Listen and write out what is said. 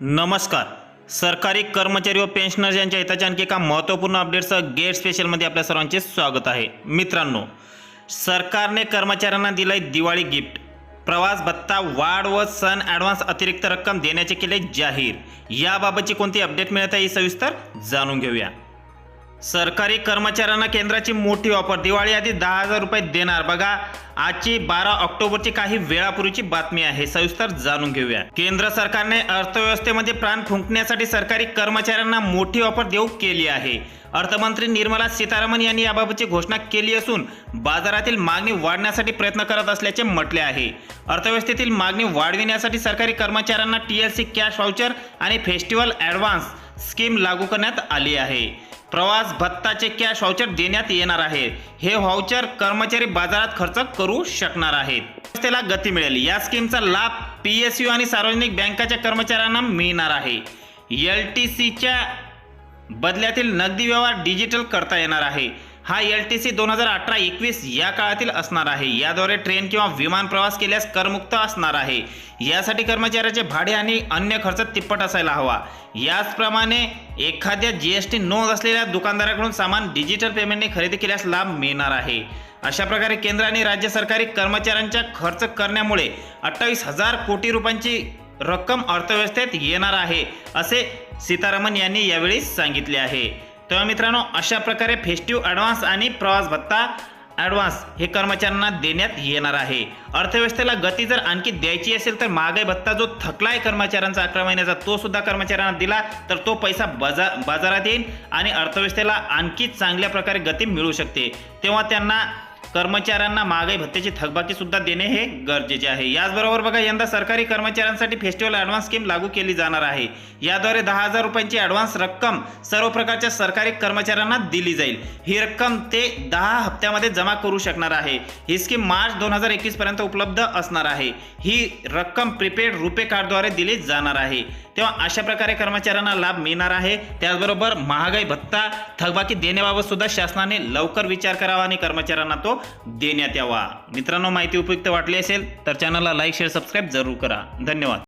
नमस्कार. सरकारी कर्मचारी व पेन्शनर्स यांच्या हिताच्या आणखी एका महत्त्वपूर्ण अपडेटसह गेट स्पेशलमध्ये आपल्या सर्वांचे स्वागत आहे. मित्रांनो सरकारने कर्मचाऱ्यांना दिलंय दिवाळी गिफ्ट प्रवास भत्ता वाढ व सण ॲडव्हान्स अतिरिक्त रक्कम देण्याचे केले जाहीर. याबाबतची कोणती अपडेट मिळत आहे ही सविस्तर जाणून घेऊया. सरकारी कर्मचाऱ्यांना केंद्राची मोठी ऑफर. दिवाळी आधी दहा हजार रुपये देणार. बघा आजची बारा ऑक्टोबरची काही वेळापूर्वीची बातमी आहे. सविस्तर जाणून घेऊया. केंद्र सरकारने अर्थव्यवस्थेमध्ये प्राण फुंकण्यासाठी सरकारी कर्मचाऱ्यांना मोठी ऑफर देऊ केली आहे. अर्थमंत्री निर्मला सीतारामन यांनी याबाबतची घोषणा केली असून बाजारातील मागणी वाढण्यासाठी प्रयत्न करत असल्याचे म्हटले आहे. अर्थव्यवस्थेतील मागणी वाढविण्यासाठी सरकारी कर्मचाऱ्यांना टीएलसी कॅश व्हाउचर आणि फेस्टिवल ॲडव्हान्स स्कीम लागू करण्यात आली आहे. प्रवास भत्ताचे कॅश व्हाउचर देण्यात येणार आहे. हे व्हाउचर कर्मचारी बाजारात खर्च करू शकणार आहेत. त्याला गती मिळेल. या स्कीमचा लाभ पी एस यू आणि सार्वजनिक बँकाच्या कर्मचाऱ्यांना मिळणार आहे. एल टी सीच्या बदल्यातील नगदी व्यवहार डिजिटल करता येणार आहे. हा एल टी सी दोन हजार अठरा एकवीस या काळातील असणार आहे. याद्वारे ट्रेन किंवा विमान प्रवास केल्यास करमुक्त असणार आहे. यासाठी कर्मचाऱ्याचे भाडे आणि अन्य खर्च तिप्पट असायला हवा. याचप्रमाणे एखाद्या जी एस टी नोंद असलेल्या दुकानदाराकडून सामान डिजिटल पेमेंटने खरेदी केल्यास लाभ मिळणार आहे. अशा प्रकारे केंद्र आणि राज्य सरकारी कर्मचाऱ्यांच्या खर्च करण्यामुळे अठ्ठावीस हजार कोटी रुपयांची रक्कम अर्थव्यवस्थेत येणार आहे असे सीतारामन यांनी यावेळी सांगितले आहे. तेव्हा मित्रांनो अशा प्रकारे फेस्टिव्ह ॲडव्हान्स आणि प्रवास भत्ता ॲडव्हान्स हे कर्मचाऱ्यांना देण्यात येणार आहे. अर्थव्यवस्थेला गती जर आणखी द्यायची असेल तर महागाई भत्ता जो थकला आहे कर्मचाऱ्यांचा अकरा महिन्याचा तो सुद्धा कर्मचाऱ्यांना दिला तर तो पैसा बाजा बाजारात येईल आणि अर्थव्यवस्थेला आणखी चांगल्या प्रकारे गती मिळू शकते. तेव्हा त्यांना कर्मचाऱ्यांना महागाई भत्त्याची थकबाकी सुद्धा देणे हे गरजेचे आहे. याचबरोबर बघा यंदा सरकारी कर्मचाऱ्यांसाठी फेस्टिवल ॲडव्हान्स स्कीम लागू केली जाणार आहे. याद्वारे दहा हजार रुपयांची ॲडव्हान्स रक्कम सर्व प्रकारच्या सरकारी कर्मचाऱ्यांना दिली जाईल. ही रक्कम ते दहा हप्त्यामध्ये जमा करू शकणार आहे. ही स्कीम मार्च दोन हजार एकवीस पर्यंत उपलब्ध असणार आहे. ही रक्कम प्रीपेड रुपे कार्डद्वारे दिली जाणार आहे. तेव्हा अशा प्रकारे कर्मचाऱ्यांना लाभ मिळणार आहे. त्याचबरोबर महागाई भत्ता थकबाकी देण्याबाबत सुद्धा शासनाने लवकर विचार करावा आणि कर्मचाऱ्यांना तो देण्यात यावा. मित्रांनो माहिती उपयुक्त वाटली असेल तर चॅनलला लाईक शेअर सबस्क्राईब जरूर करा. धन्यवाद.